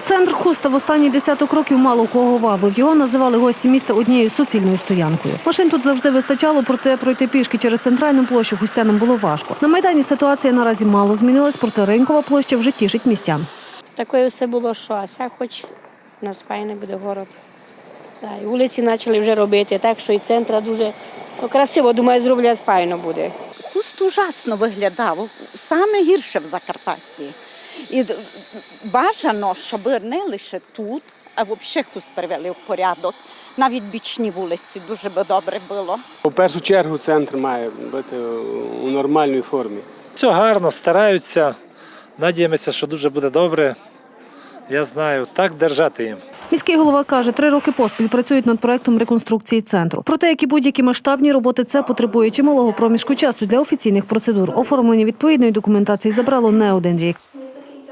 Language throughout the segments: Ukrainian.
Центр Хуста в останні десяток років мало кого вабив. Його називали гості міста однією суцільною стоянкою. Машин тут завжди вистачало, проте пройти пішки через центральну площу хустянам було важко. На майдані ситуація наразі мало змінилась, проте ринкова площа вже тішить містян. Такое все було, що а ся хоч у нас файний буде город. Да, і вулиці почали вже робити, так що і центра дуже ну, красиво, думаю, зроблять файно буде. Хуст ужасно виглядав, саме гірше в Закарпатті. І бажано, щоб не лише тут, а взагалі хуст привели в порядок. Навіть бічні вулиці дуже би добре було. У першу чергу центр має бути у нормальній формі. Все гарно, стараються. Надіємося, що дуже буде добре. Я знаю, так держати їм. Міський голова каже, три роки поспіль працюють над проектом реконструкції центру. Проте, як і будь-які масштабні роботи, це потребує чималого проміжку часу для офіційних процедур. Оформлення відповідної документації забрало не один рік.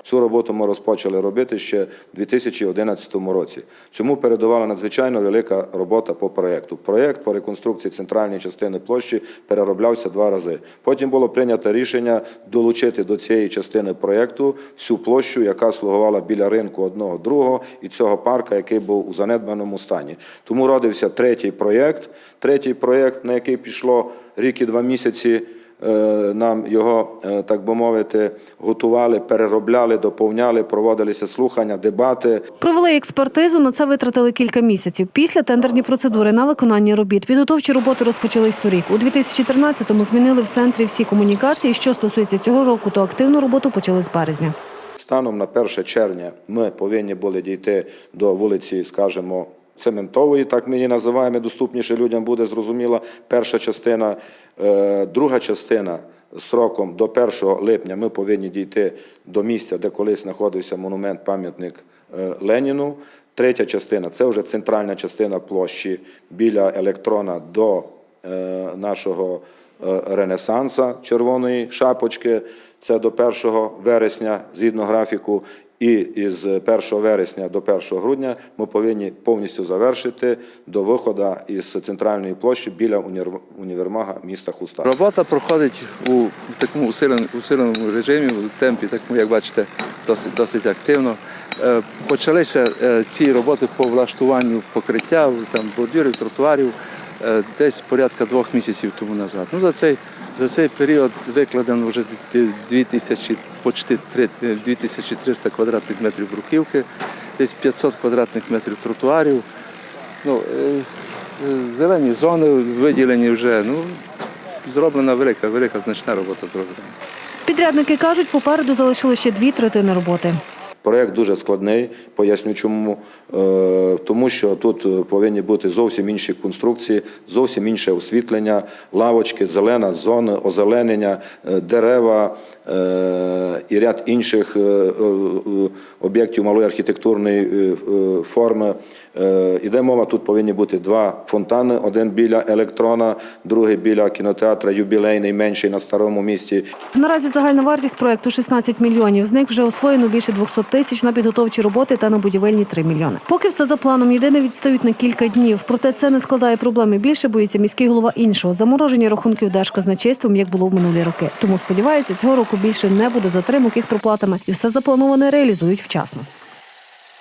Цю роботу ми розпочали робити ще в 2011 році. Цьому передувала надзвичайно велика робота по проєкту. Проєкт по реконструкції центральної частини площі перероблявся два рази. Потім було прийнято рішення долучити до цієї частини проєкту всю площу, яка слугувала біля ринку одного другого і цього парка, який був у занедбаному стані. Тому родився третій проєкт. Третій проєкт, на який пішло рік і два місяці. Е, Нам його, е, так би мовити, готували, переробляли, доповняли, проводилися слухання, дебати. Провели експертизу, на це витратили кілька місяців. Після тендерні процедури на виконання робіт. Підготовчі роботи розпочались торік. У 2013-му змінили в центрі всі комунікації. Що стосується цього року, то активну роботу почали з березня. Станом на 1 червня ми повинні були дійти до вулиці, скажімо, Цементової, так ми її називаємо, доступніше людям буде зрозуміла перша частина. Е, Друга частина сроком до 1 липня ми повинні дійти до місця, де колись знаходився монумент пам'ятник е, Леніну. Третя частина це вже центральна частина площі біля електрона до е, нашого Ренесанса Червоної шапочки. Це до 1 вересня, згідно графіку. І із 1 вересня до 1 грудня ми повинні повністю завершити до виходу із центральної площі біля універ- універмага міста Хуста. Робота проходить у такому усиленому, режимі, у темпі, так як бачите, досить, досить активно. Е, Почалися е, ці роботи по влаштуванню покриття, там, бордюрів, тротуарів десь порядка двох місяців тому назад. Ну, за, цей, за цей період викладено вже 2000, почти три- е, 2300 квадратних метрів бруківки, десь 500 квадратних метрів тротуарів. Ну, е, е, зелені зони виділені вже. Ну, зроблена велика, велика значна робота зроблена. Підрядники кажуть, попереду залишилося ще дві третини роботи. Проєкт дуже складний, поясню чому. Е, Тому що тут е, повинні бути зовсім інші конструкції, зовсім інше освітлення, лавочки, зелена зона, озеленення, е, дерева і ряд інших об'єктів малої архітектурної форми. Іде мова, тут повинні бути два фонтани: один біля електрона, другий біля кінотеатра юбілейний, менший на старому місті. Наразі загальна вартість проекту 16 мільйонів. З них вже освоєно більше 200 тисяч на підготовчі роботи та на будівельні 3 мільйони. Поки все за планом, єдине відстають на кілька днів. Проте це не складає проблеми. Більше боїться міський голова іншого замороження рахунків держказначейством, як було в минулі роки. Тому сподівається, цього року більше не буде затримок із проплатами і все заплановане реалізують вчасно.